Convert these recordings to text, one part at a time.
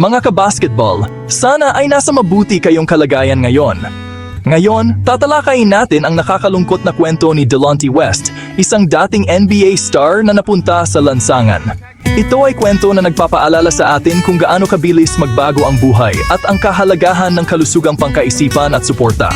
Mga kabasketball, sana ay nasa mabuti kayong kalagayan ngayon. Ngayon, tatalakayin natin ang nakakalungkot na kwento ni Delonte West, isang dating NBA star na napunta sa lansangan. Ito ay kwento na nagpapaalala sa atin kung gaano kabilis magbago ang buhay at ang kahalagahan ng kalusugang pangkaisipan at suporta.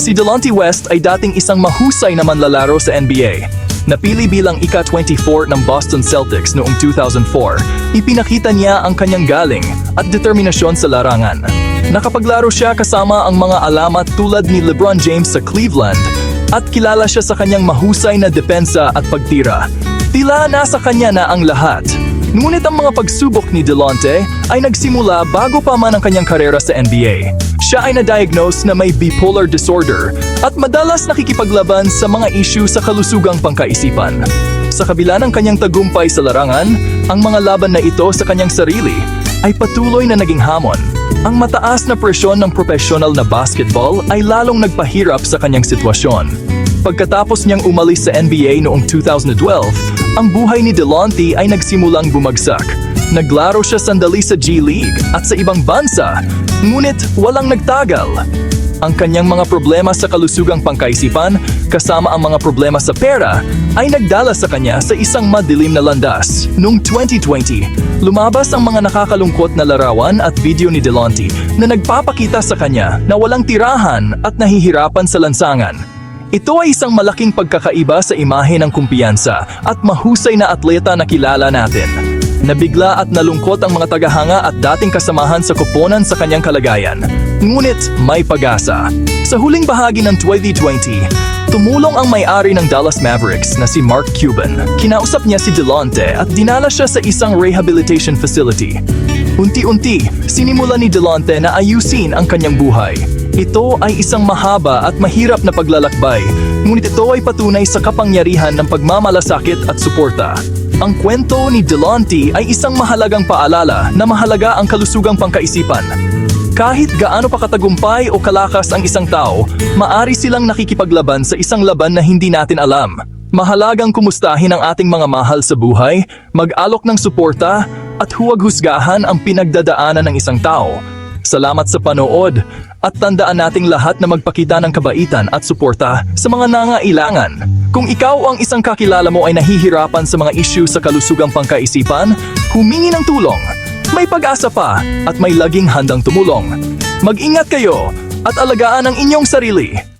Si Delonte West ay dating isang mahusay na manlalaro sa NBA. Napili bilang ika-24 ng Boston Celtics noong 2004, ipinakita niya ang kanyang galing at determinasyon sa larangan. Nakapaglaro siya kasama ang mga alamat tulad ni LeBron James sa Cleveland at kilala siya sa kanyang mahusay na depensa at pagtira. Tila nasa kanya na ang lahat. Ngunit ang mga pagsubok ni Delonte ay nagsimula bago pa man ang kanyang karera sa NBA. Siya ay na-diagnose na may bipolar disorder at madalas nakikipaglaban sa mga issue sa kalusugang pangkaisipan. Sa kabila ng kanyang tagumpay sa larangan, ang mga laban na ito sa kanyang sarili ay patuloy na naging hamon. Ang mataas na presyon ng profesional na basketball ay lalong nagpahirap sa kanyang sitwasyon. Pagkatapos niyang umalis sa NBA noong 2012, ang buhay ni Delonte ay nagsimulang bumagsak. Naglaro siya sandali sa G League at sa ibang bansa, ngunit walang nagtagal. Ang kanyang mga problema sa kalusugang pangkaisipan, kasama ang mga problema sa pera, ay nagdala sa kanya sa isang madilim na landas. Noong 2020, lumabas ang mga nakakalungkot na larawan at video ni Delonte na nagpapakita sa kanya na walang tirahan at nahihirapan sa lansangan. Ito ay isang malaking pagkakaiba sa imahe ng kumpiyansa at mahusay na atleta na kilala natin. Nabigla at nalungkot ang mga tagahanga at dating kasamahan sa koponan sa kanyang kalagayan. Ngunit may pag-asa. Sa huling bahagi ng 2020, tumulong ang may-ari ng Dallas Mavericks na si Mark Cuban. Kinausap niya si Delonte at dinala siya sa isang rehabilitation facility. Unti-unti, sinimula ni Delonte na ayusin ang kanyang buhay. Ito ay isang mahaba at mahirap na paglalakbay, ngunit ito ay patunay sa kapangyarihan ng pagmamalasakit at suporta. Ang kwento ni Delonte ay isang mahalagang paalala na mahalaga ang kalusugang pangkaisipan. Kahit gaano pa katagumpay o kalakas ang isang tao, maari silang nakikipaglaban sa isang laban na hindi natin alam. Mahalagang kumustahin ang ating mga mahal sa buhay, mag-alok ng suporta, at huwag husgahan ang pinagdadaanan ng isang tao. Salamat sa panood at tandaan nating lahat na magpakita ng kabaitan at suporta sa mga nangailangan. Kung ikaw ang isang kakilala mo ay nahihirapan sa mga issue sa kalusugang pangkaisipan, humingi ng tulong. May pag-asa pa at may laging handang tumulong. Mag-ingat kayo at alagaan ang inyong sarili.